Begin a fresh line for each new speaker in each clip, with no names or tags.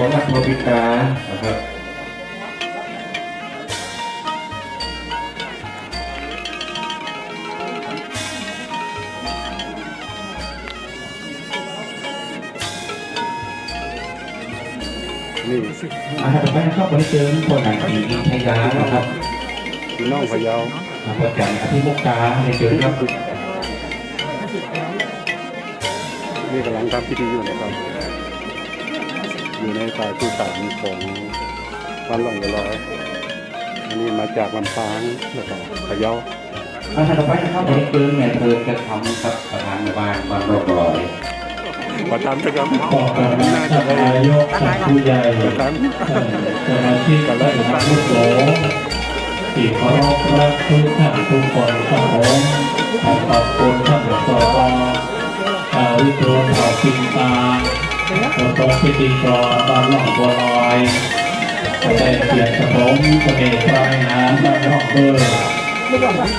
เพราะว่าโทรพิการนะครับ
นี่
อาหารไปนะครับวันนี้เจอคนหนังผีอินทยานะครับ
พี่น้องพะเยา
มาพบกันอภิมุกตาในเจอครับ
นี่กำลังทำพิธีอยู่นะครับ อยู่ในฝ่ายผู้สารของวันหลงเวลอยอันนี้มาจากลำปางแล้วก็พะเยา
อาหารไปนะครับวันนี้เจอแม่เธอกระทำครับประธานหมู่บ้านบ้านรอบรอย
ประทานนะครับ
ต่อกันท่านนายกท่านผู้ใหญ่
ประทาน
ท่านสมาชิกและท่านผู้โสที่เคารพรักทุกท่านทุกคนครับผมขอบคุณท่านสวอาวิโรจน์เผ่าปิงตา ตัวตรงพิธีกรบ้านหลองบัวลอยได้เกียรติกับผมเสด็จปลายน้ำบ้านหลองเบอร์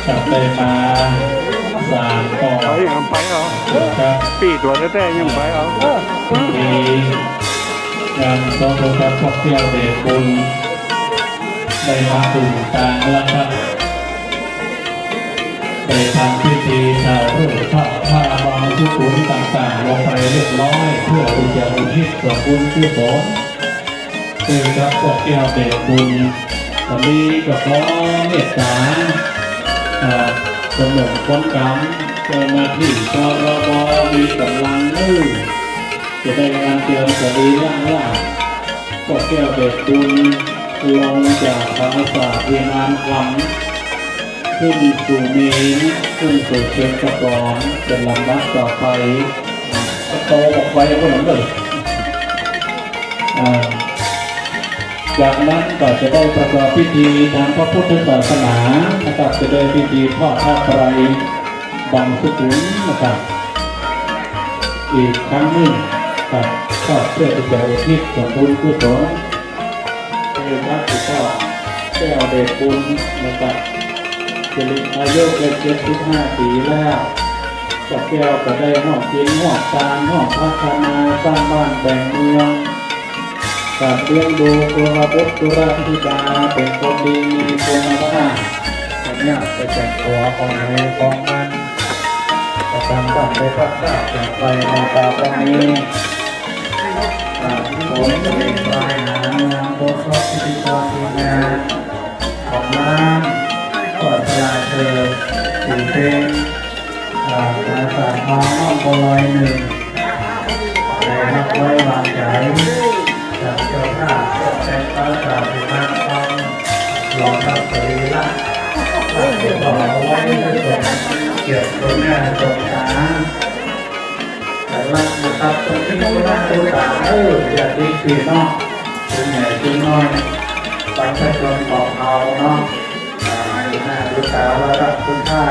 จับได้มาสามก่อ
ไป
น
ยังไปเอา
ครับ
ปีตัวแท้ๆยังไปเอา
มีงานโตโตกับพวกเที่ยวเด็กบุญได้มาถึงกลางแล้วครับได้ทำพิธีชาวรูปผ้าผ้าบางทุกขุนต่างๆลงไปเรียบร้อยเพื่ออุทิศอุทิศส่วนบุญกุศลคือกับพวกเที่ยวเด็กบุญตอนนี้ก็ขอเมตตาสมองคนกรรมเจ้าหน้าที่ชรบมีกำลังมือจะได้งานเตรียมสรีร่างว่าก็แก้วเบ็ดบุญลงจากพระศาสตร์เวียนานคำขึ้นสู่เมนขึ้นสู่เชียงกระกอนเป็นลำดับต่อไป โตออกไปก็เหมือนเลยอ่าจากนั้นก็จะได้ประกอบพิธีทางพระพุทธศาสนานะครับจะได้พิธีทอดผ้าไตรบังสุขุนนะครับอีกครั้งหนึ่งกับก็เพื่อที่จะอุทิศส่วนบุญกุศลคือพระสุก็แก้วเดชบุญนะครับจะมีอายุเกินเจ็ดสิบห้าปีแล้ว ก็แก้วก็ได้หอบกินหอบกาหอบพัฒนาสร้างบ้านแบ่งเมืองกับเลี้ยงดูกุลบุตรกุลธิดาเป็นคนดีมีคุณภาพอันเนี้ยจะแต่งตัวของใครของมันประจำต้องได้พักราจากไปในตาตรงนี้อ่าผมจะเป็นปลายหางงานโบสถ์พิธีกรทีมงานของร้านก็จะเธอสี่เพลงอ่าภาษาทองน้องโบลอยหนึ่งได้รับไว้วางใจจากเจ้าภาพก็เป็นภาษาพิมพ์ฟังรองรับสรีระตั้งแต่ต่อเอาไว้ด้วยส่วนเกี่ยวกับงานตรงกลาแต่ละนะครับตรงที่โบราณโบราเอออย่าดีปีเนาะเป็นใหญ่เป็นน้อยตั้งใจลงบอกเอาเนาะอ่าดูหน้าดูตาว่ารักคุณค่า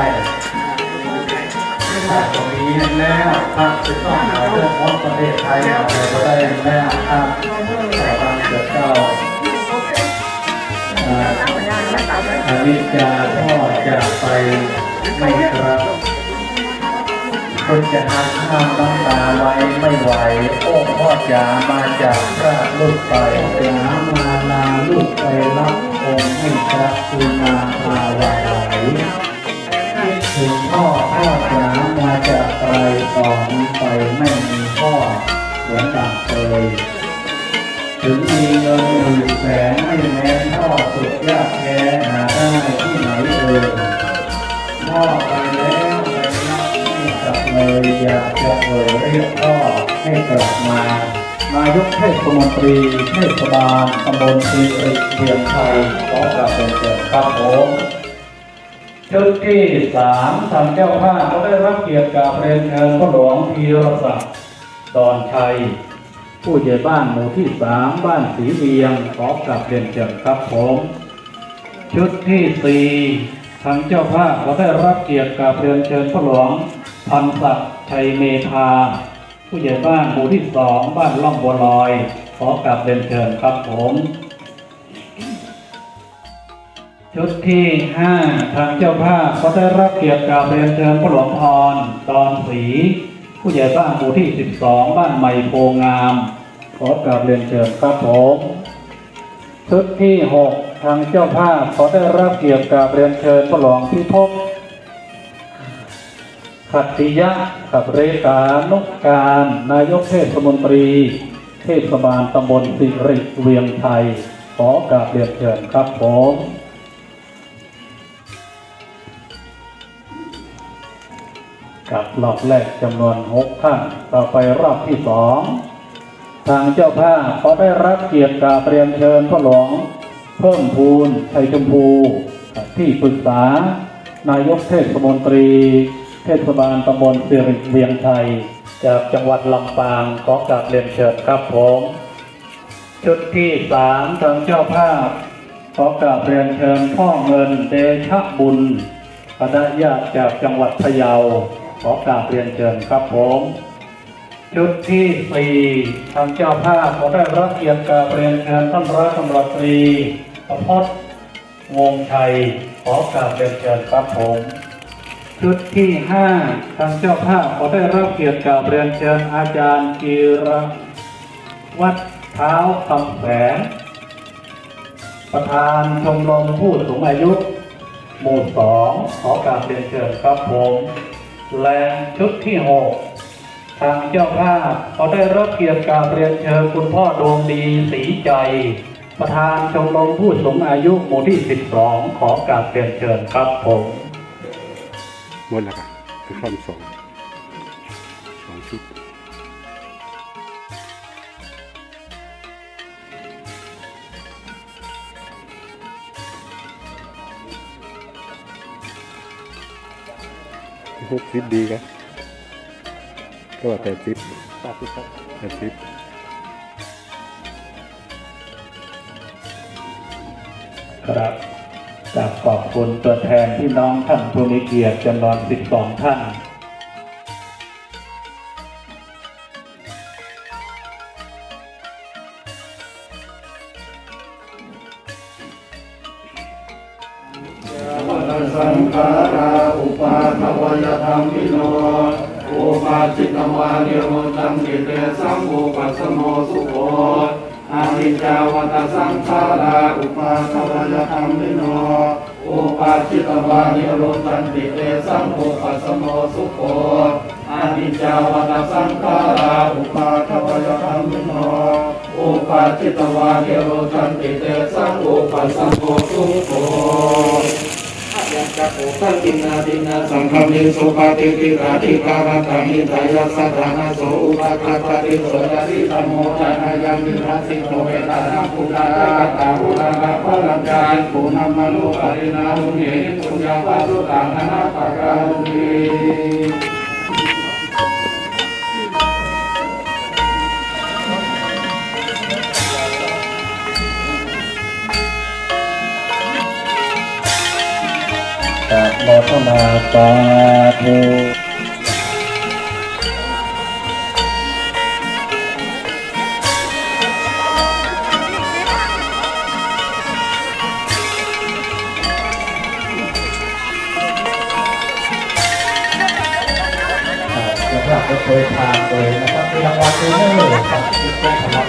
ยถ้าตรงนี้แล้วครับจะต้องเอาเรื่องของประเทศไทยอาไปก็ได้แล้วครับแต่บางเกิดก้าอ่าอันนี้จะพ่อจะไปไม่ครับคนจะทานข้าวน้ำตาไว้ไม่ไหว โอ้พ่อจ๋ามาจากพระลูกไปจ๋ามาายกเทศมนตรีเทศบาลตำบลสิริเวียงไทยขอกราบเป็นเกียรติครับผมชุดที่สามทางเจ้าภาพก็ได้รับเกียรติกับเรียนเชิญพระหลวงพีรศักดิ์ดอนชัย ผู้ใหญ่บ้านหมู่ที่สามบ้านสีเวียงขอกราบเรียนเชิญครับผมชุดที่สี่ทางเจ้าภาพเราได้รับเกียรติกับเรียนเชิญพระหลวงพันศักดิ์ชัยเมธา ผู้ใหญ่บ้านหมู่ที่สองบ้านล่องบัวลอย ขอกราบเรียนเชิญครับผม ชุดที่ห้าทางเจ้าภาพก็ได้รับเกียรติกับเรียนเชิญพระหลวงพรตอนศรีผู้ใหญ่บ้านหมู่ที่สิบสองบ้านใหม่โพงาม ขอกราบเรียนเชิญครับผมชุดที่หกทางเจ้าภาพขอได้รับเกียรติกราบเรียนเชิญพระหลวงพิภพ ขัตติยะกับเรกานุกการ นายกเทศมนตรี เทศบาลตำบลสิริเวียงไทย ขอกราบเรียนเชิญครับผมกับรอบแรกจำนวนหกท่าน ต่อไปรอบที่สองทางเจ้าภาพขอได้รับเกียรติกาบเรียนเชิญพระหลวงเพิ่มพูนชัยชมพู ที่ปรึกษานายกเทศมนตรี เทศบาลตำบลสิริเวียงชัยจากจังหวัดลำปางขอกราบเรียนเชิญครับผม ชุดที่สามทางเจ้าภาพขอกราบเรียนเชิญพ่อเงินเดชะบุญคณะญาติจากจังหวัดพะเยาขอกราบเรียนเชิญครับผมชุดที่สี่ทางเจ้าภาพขอได้รับเกียรติกาบเรียนเชิญท่านรัฐมนตรีประพจน์วงศ์ชัยขอกราบเรียนเชิญครับผม ชุดที่ห้าทางเจ้าภาพขอได้รับเกียรติกราบเรียนเชิญอาจารย์กีรวัดเท้าคำแสงประธานชมรมผู้สูงอายุ หมู่สองขอกราบเรียนเชิญครับผมและชุดที่หกทางเจ้าภาพขาได้รับเกียรติกราบเรียนเชิญคุณพ่อดวงดีสีใจ ประธานชมรมผู้สูงอายุหมู่ที่ 12 ขอกราบเรียนเชิญครับผม
หมดแล้วครับคือข้อมสองสองชุดหกสิบดีครับก็ว่าแปดสิบแปดสิบครับแปดสิบ
ครับ กราบขอบคุณตัวแทนพี่น้องท่านผู้มีเกียรติจำนวน12 ท่าน
ปาจิตวานิโรตันติเตสังโฆปัสสโมสุโขอานิจจาวตสังขาราอุปาทวยธรรมิโนอุปาจิตวานิโรตันติเตสังโฆปัสสโมสุโข สังกินาตินาสังฆมิสุปฏิปิราติการตามิตายสัทธานาโสอุปาคาปฏิโสยติธรรมโมจานายังมิทัสิโตเวตานังปุตตะตาปุรังกะพลังจานปุณมโนปรินาหุเยปุญญาปัสสุตังอนาปการุณี
โมทนาสาธุนะเคยทานเลยนะครับมีรางวัลด้วยเลยครับที่แจ้งสำหรับ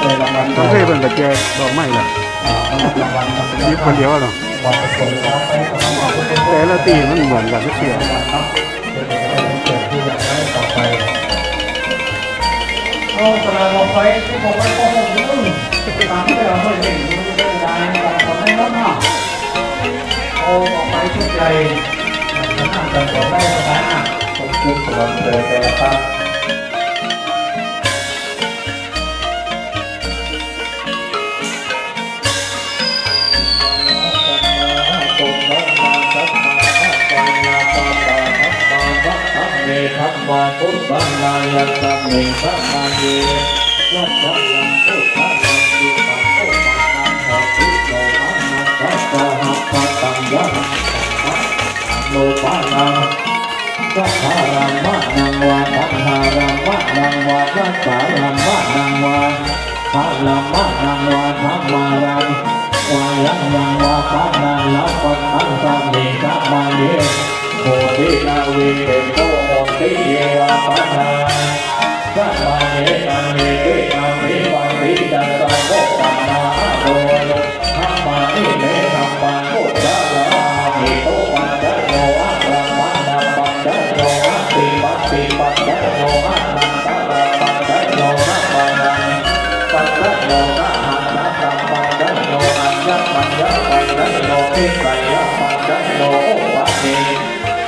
เลยรางวัล
ต้องให้เป็นกระแจดอกไม้ล่ะ
อ่ารางวัลครับ
ยิบคนเดียวเนาะ
บอกปรอ
แต่ละตีมันเหมือนกันทุกเสียง
ครับเป็นเกิดที่อยากได้ต่อไปเอาสลากออกไปที่ผมไว้ก็หกยุ่งตามที่เราเคยเห็นมันจะได้ได้ต่อไปแล้วเนาะเอาออกไปชุดใหญ่มันน่าจะต่ได้สบายอะขอบคุณสำหรับเจอแต่ละครับ ธัมมาพุทธังนายตัมเมสัมมาเยวัจจังพุทธังสุตังโอปานังหะภิโนมานังสัจจหะปตังยะสัมมาโนปานังสัทธารัมมะนังวาทัทธารัมมะนังวาทัสสารัมมะนังวาภาลัมมะนังวาธัมมารังวายังยังวาปันนังลัพพันธังสัมเมสัมมาเยโมทินาวีเตโตโมทิเยวาปนาสัมมาเนตังเมติจัยโต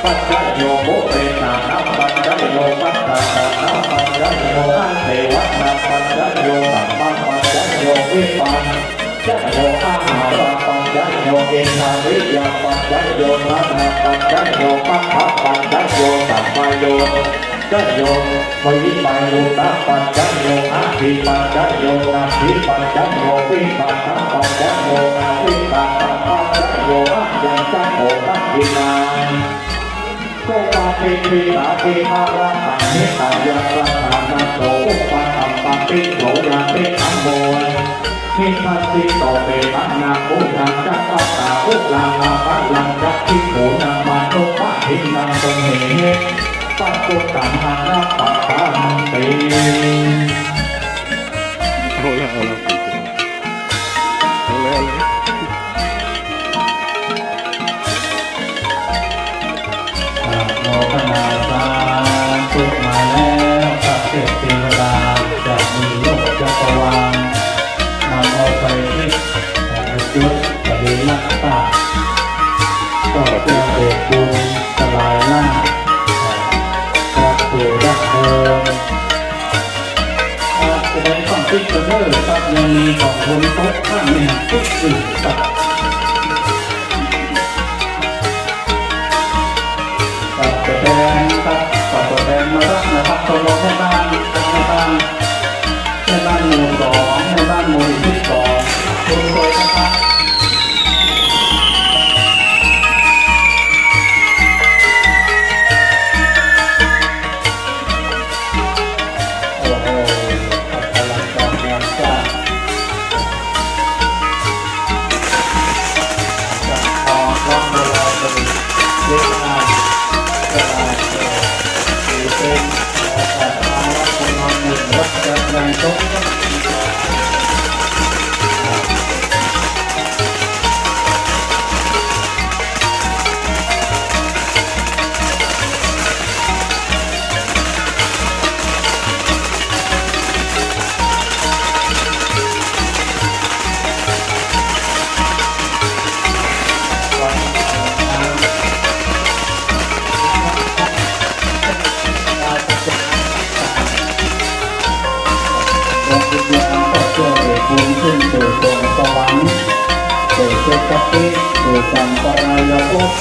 ปัจจัยโยโมเตนะ อันเทวะนาปัจจัยโยสัมมาปัจจัยโยวิปัสจัยโยอาหาราปัจจัยโยเอนาวิยาปัจจัยโยนานาปัจจัยโยปัฏฐะปัจจัยโยสัมมาโยจัยโยวิปัยโยตัปปัจจโยอาภิปัจจโยนาภิปัจจโยวิปัสสะปัจจโยอาวิปัสสะปัจจโยอายังจักโอตักขินา โกปาปิปิอาภิภาระตังนิตายะสังฆานาโตปะตัมปะปิโสยาเตอัมโมนิพัสสิโตเปตันาภูตังจักปัตตาอุลามาปัลลังจักขิโขนามาโนปะหินังตงเหปัจจุตังหานาปัตตังเต
เอาละเอาละ
โตัวแดงตัดตัดตัวแดงมารับนะครับตัวรองให้บ้านให้บ้านให้บ้านหมู่สองให้บ้านหมู่ที่ ปรายภพ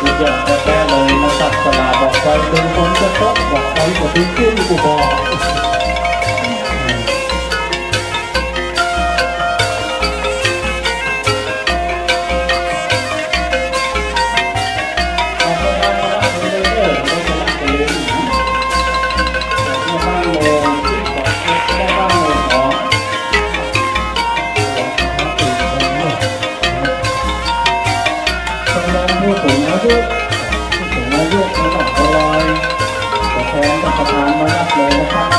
ทุกอย่างแท้เลยนะสัตว์สลาบอกไปเป็นคนจะตกบอกไปก็ทิ้งขึ้น แทนกับประธานมารับเลยนะครับ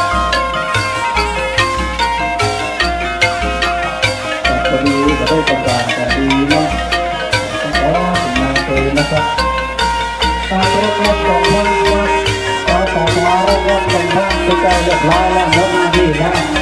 แต่พอดีจะได้ประกาศกันดีเนาะต้องขอถึงมาเลยนะครับตาตัวรถของมันว่าตาต่อมารถรถของมันคือการเรียบร้อยแล้วรถมาดีแล้วเป็นเ